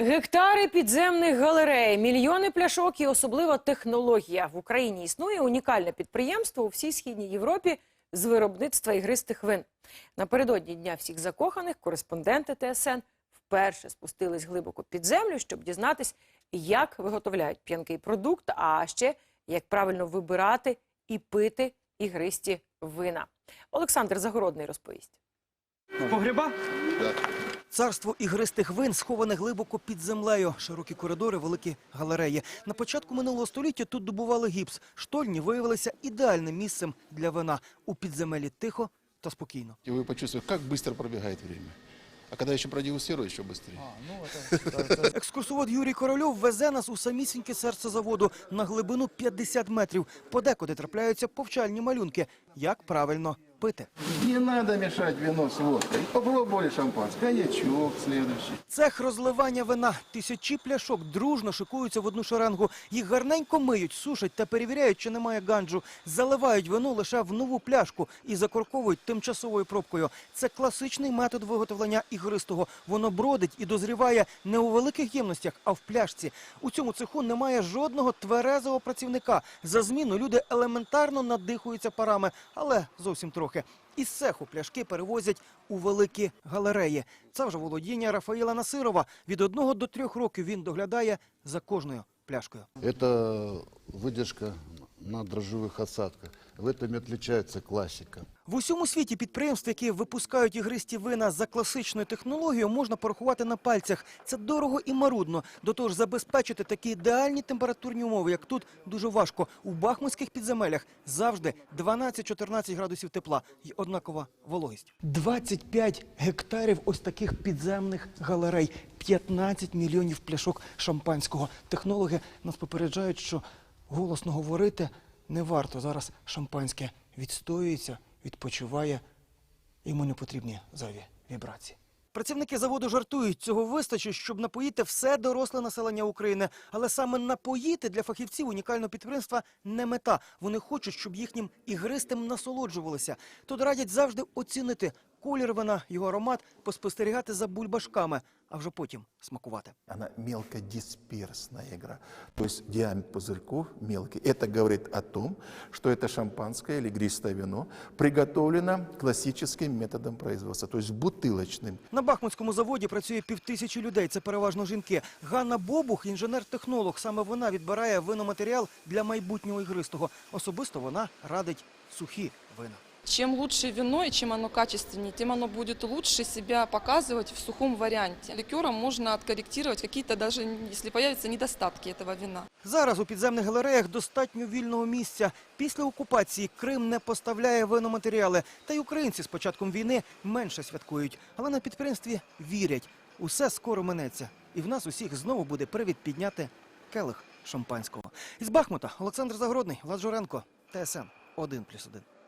Гектари підземних галерей, мільйони пляшок і особлива технологія. В Україні існує унікальне підприємство у всій східній Європі з виробництва ігристих вин. Напередодні дня всіх закоханих кореспонденти ТСН вперше спустились глибоко під землю, щоб дізнатись, як виготовляють п'янкий продукт, а ще як правильно вибирати і пити ігристі вина. Олександр Загородний розповість. Погреба? Царство ігристих вин сховане глибоко під землею. Широкі коридори, великі галереї. На початку минулого століття тут добували гіпс. Штольні виявилися ідеальним місцем для вина. У підземелі тихо та спокійно. И вы почувствуете, как быстро пробегает время. А когда еще продегустируешь, еще быстрее. Екскурсовод Юрій Корольов везе нас у самісіньке серце заводу на глибину 50 метрів. Подекуди трапляються повчальні малюнки. Як правильно пити. Не надо мешать вино с водкой. Попробовали шампанское. Коньячок следующий. Цех розливання вина. Тисячі пляшок дружно шикуються в одну шеренгу. Їх гарненько миють, сушать та перевіряють, чи немає ганджу. Заливають вино лише в нову пляшку і закорковують тимчасовою пробкою. Це класичний метод виготовлення ігристого. Воно бродить і дозріває не у великих ємностях, а в пляшці. У цьому цеху немає жодного тверезого працівника. За зміну люди елементарно надихуються парами, але зовсім трохи Із цеху пляшки перевозять у великі галереї. Це вже володіння Рафаїла Насирова. Від одного до трьох років він доглядає за кожною пляшкою. Это выдержка на дрожжевых осадках. В этом и отличается классика. В усьому світі підприємств, які випускають ігристі вина за класичною технологією, можна порахувати на пальцях. Це дорого і марудно. До того ж, забезпечити такі ідеальні температурні умови, як тут, дуже важко. У бахмутських підземелях завжди 12-14 градусів тепла і однакова вологість. 25 гектарів ось таких підземних галерей, 15 мільйонів пляшок шампанського. Технологи нас попереджають, що голосно говорити не варто. Зараз шампанське відстоюється, відпочиває. Йому не потрібні зайві вібрації. Працівники заводу жартують, цього вистачить, щоб напоїти все доросле населення України. Але саме напоїти для фахівців унікального підприємства не мета. Вони хочуть, щоб їхнім ігристим насолоджувалися. Тут радять завжди оцінити колір вина, його аромат, поспостерігати за бульбашками, а вже потім смакувати. Она мелкодисперсная игра. То есть диаметр пузырьков мелкий. Это говорит о том, что это шампанское или игристое вино приготовлено классическим методом производства, то есть бутылочным. На Бахмутському заводі працює півтисячі людей. Це переважно жінки. Ганна Бобух, інженер-технолог. Саме вона відбирає виноматеріал для майбутнього ігристого. Особисто вона радить сухі вина. Чем лучше вино и чем оно качественнее, тем оно будет лучше себя показывать в сухом варианте. Ликером можно откорректировать какие-то даже, если появятся недостатки этого вина. Зараз у підземних галереях достатньо вільного місця. Після окупації Крим не поставляє виноматеріали. Та й українці з початком війни менше святкують. Але на підприємстві вірять. Усе скоро минеться. І в нас усіх знову буде привід підняти келих шампанського. Із Бахмута Олександр Загородний, Влад Журенко, ТСН 1+,1.